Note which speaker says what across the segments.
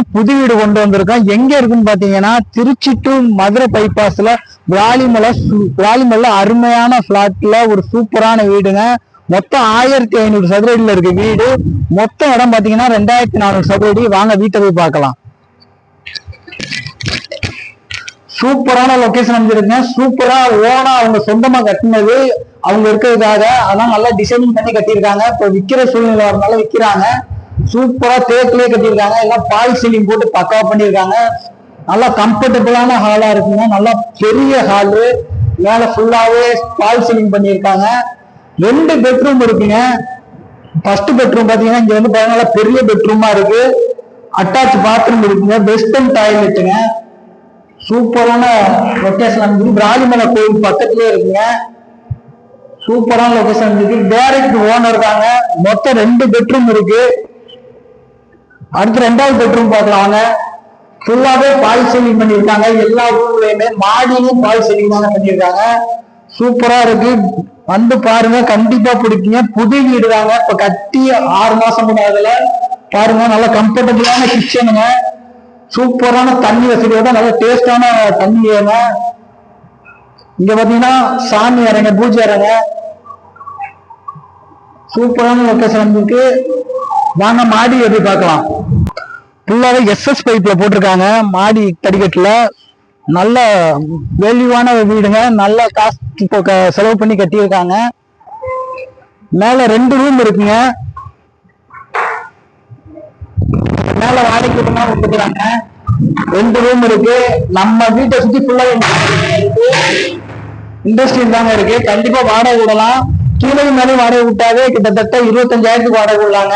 Speaker 1: பாத்தீங்கன்னா புது வீடு கொண்டு வந்திருக்கோம் எங்க இருக்குன்னு பாத்தீங்கன்னா திருச்சி டு மதுரை பைபாஸ்ல விளாலிமலை சு- அருமையான பிளாட்ல ஒரு சூப்பரான வீடுங்க. மொத்தம் ஆயிரத்தி ஐநூறு சதுரடியில இருக்கு வீடு. மொத்த இடம் பாத்தீங்கன்னா ரெண்டாயிரத்தி நானூறு சதுரடி. வாங்க வீட்டை போய் பார்க்கலாம். சூப்பரான லொகேஷன் அமைஞ்சிருக்குங்க. சூப்பரா ஓனா அவங்க சொந்தமா கட்டினது. அவங்க இருக்கிறதுக்காக. அதான் நல்லா டிசைனிங் பண்ணி கட்டியிருக்காங்க. இப்போ விற்கிற சூழ்நிலை வரனால விற்கிறாங்க சூப்பரா தேக்கிலே கட்டியிருக்காங்க. எல்லாம் பால் சீலிங் போட்டு பக்காவா பண்ணியிருக்காங்க. நல்லா கம்ஃபர்டபுளான ஹாலா இருக்குங்க. நல்லா பெரிய ஹாலு மேல ஃபுல்லாவே பால் சீலிங் பண்ணியிருக்காங்க. ரெண்டு பெட்ரூம் இருக்குங்க. ஃபர்ஸ்ட் பெட்ரூம் பாத்தீங்கன்னா இங்க வந்து பாத்தீங்கன்னா நல்லா பெரிய பெட்ரூமா இருக்கு. அட்டாச் பாத்ரூம் இருக்குங்க. வெஸ்டர்ன் டாய்லெட்டுங்க சூப்பரான லொக்கேஷன் அமைஞ்சிருக்கு ராஜமலை கோவில் பக்கத்துலயே இருக்குங்க. சூப்பரான லொக்கேஷன் அமைஞ்சிருக்கு டேரக்ட் ஓனர் இருக்காங்க மொத்தம் ரெண்டு பெட்ரூம் இருக்கு. அடுத்து ரெண்டாவது பெட்ரூம் பார்க்கலாம் ஃபுல்லாவே பால் சீலிங் பண்ணியிருக்காங்க. எல்லா ரூம்லயுமே மாடியிலும் பால் சீலிங் தாங்க பண்ணியிருக்காங்க. சூப்பரா இருக்கு. வந்து பாருங்க கண்டிப்பா பிடிக்குங்க. புது வீடு தாங்க. இப்ப கட்டி ஆறு மாசம் கூட ஆகல பாருங்க நல்ல கம்ஃபர்டபுளான கிச்சனுங்க சூப்பரான தண்ணி வசதியோட நல்ல டேஸ்டான தண்ணி ஏங்க. இங்க பாத்தீங்கன்னா சாமி இறங்க பூஜை இறங்க சூப்பரான லொக்கேஷன் இருக்கு வாங்க மாடி எப்படி பார்க்கலாம். ஃபுல்லாகவே எஸ்எஸ் பைப்பில் போட்டிருக்காங்க. மாடி தடிக்கட்டில். நல்ல வேல்யூவான வீடுங்க. நல்ல காசு இப்போ க- செலவு பண்ணி கட்டியிருக்காங்க. மேலே ரெண்டு ரூம் இருக்குங்க. மேலே வாடகைக்கு விட்டுனா கொடுக்குறாங்க ரெண்டு ரூம் இருக்கு. நம்ம வீட்டை சுற்றி ஃபுல்லாக இண்டஸ்ட்ரி தாங்க இருக்கு. கண்டிப்பா வாடகை விடலாம். கீழே மேலே வாடகை விட்டாவே கிட்டத்தட்ட இருபத்தஞ்சாயிரத்துக்கு வாடகை விடலாங்க.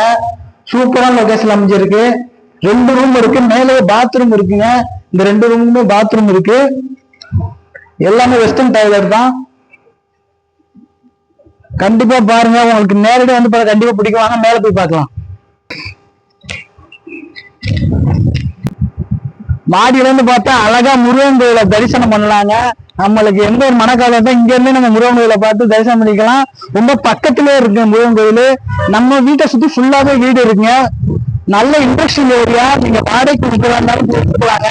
Speaker 1: சூப்பரான லொகேஷன் அமைஞ்சிருக்கு. ரெண்டு ரூம் இருக்கு. மேலே பாத்ரூம் இருக்குங்க. இந்த ரெண்டு ரூமுமே பாத்ரூம் இருக்கு. எல்லாமே வெஸ்டர்ன் டாய்லெட் தான். கண்டிப்பா பாருங்க. உங்களுக்கு நேரடியாக வந்து கண்டிப்பா பிடிக்கும். வாங்க மேல போய் பார்க்கலாம். மாடியில இருந்து பார்த்தா அழகா முருகன் கோயிலை தரிசனம் பண்ணலாங்க. நம்மளுக்கு எந்த ஒரு மனக்காலம் தான் இங்க இருந்து நம்ம முருகன் கோயிலை பார்த்து தரிசனம் பண்ணிக்கலாம். ரொம்ப பக்கத்திலே இருக்கு முருகன் கோயில். நம்ம வீட்டை சுத்தி ஃபுல்லாவே வீடு இருக்குங்க. நல்ல இண்டஸ்ட்ரியல் ஏரியா நீங்க வாடகைக்கு விற்கிறதா இருந்தாலும் கொடுத்துக்கலாங்க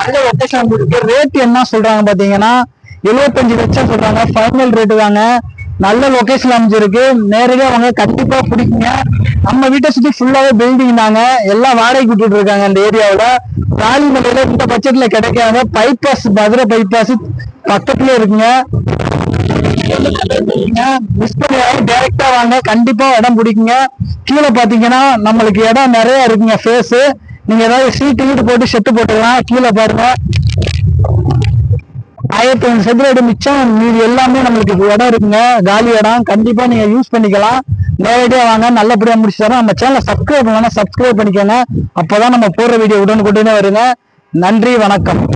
Speaker 1: நல்ல லொக்கேஷன் இருக்கு ரேட் என்ன சொல்றாங்க பாத்தீங்கன்னா எழுபத்தஞ்சு லட்சம் சொல்றாங்க. ஃபைனல் ரேட்டு தாங்க. நல்ல லொகேஷன் அமைஞ்சிருக்கு. நேரடியா அவங்க கண்டிப்பா பிடிக்குங்க. நம்ம வீட்டை சுத்தி ஃபுல்லாவே பில்டிங் தாங்க. எல்லாம் வாடகைக்கு விட்டுட்டு இருக்காங்க இந்த காலி மலையில இந்த பட்ஜெட்ல கிடைக்காங்க பைபாஸ் மதுரை பைபாஸ் பக்கத்துல இருக்குங்க. மிஸ் வாங்க. கண்டிப்பா இடம் பிடிக்குங்க. கீழே பாத்தீங்கன்னா நம்மளுக்கு இடம் நிறைய இருக்குங்க. ஃபேஸ் நீங்க ஏதாவது சீட்டு வீட்டு போட்டு செட்டு போட்டுக்கலாம். கீழே பாருங்க. ஆயிரத்தி ஐநூறு சதுர அடி மிச்சம். மீதி எல்லாமே நம்மளுக்கு இடம் இருக்குங்க. காலி இடம். கண்டிப்பா நீங்க யூஸ் பண்ணிக்கலாம். நேரடியா வாங்க. நல்லபடியா முடிச்சு தரோம் நம்ம சேனலை சப்ஸ்கிரைப் பண்ணலாம் சப்ஸ்கிரைப் பண்ணிக்கோங்க. அப்பதான் நம்ம போடுற வீடியோ உடனுக்குடனே வருங்க. நன்றி வணக்கம்.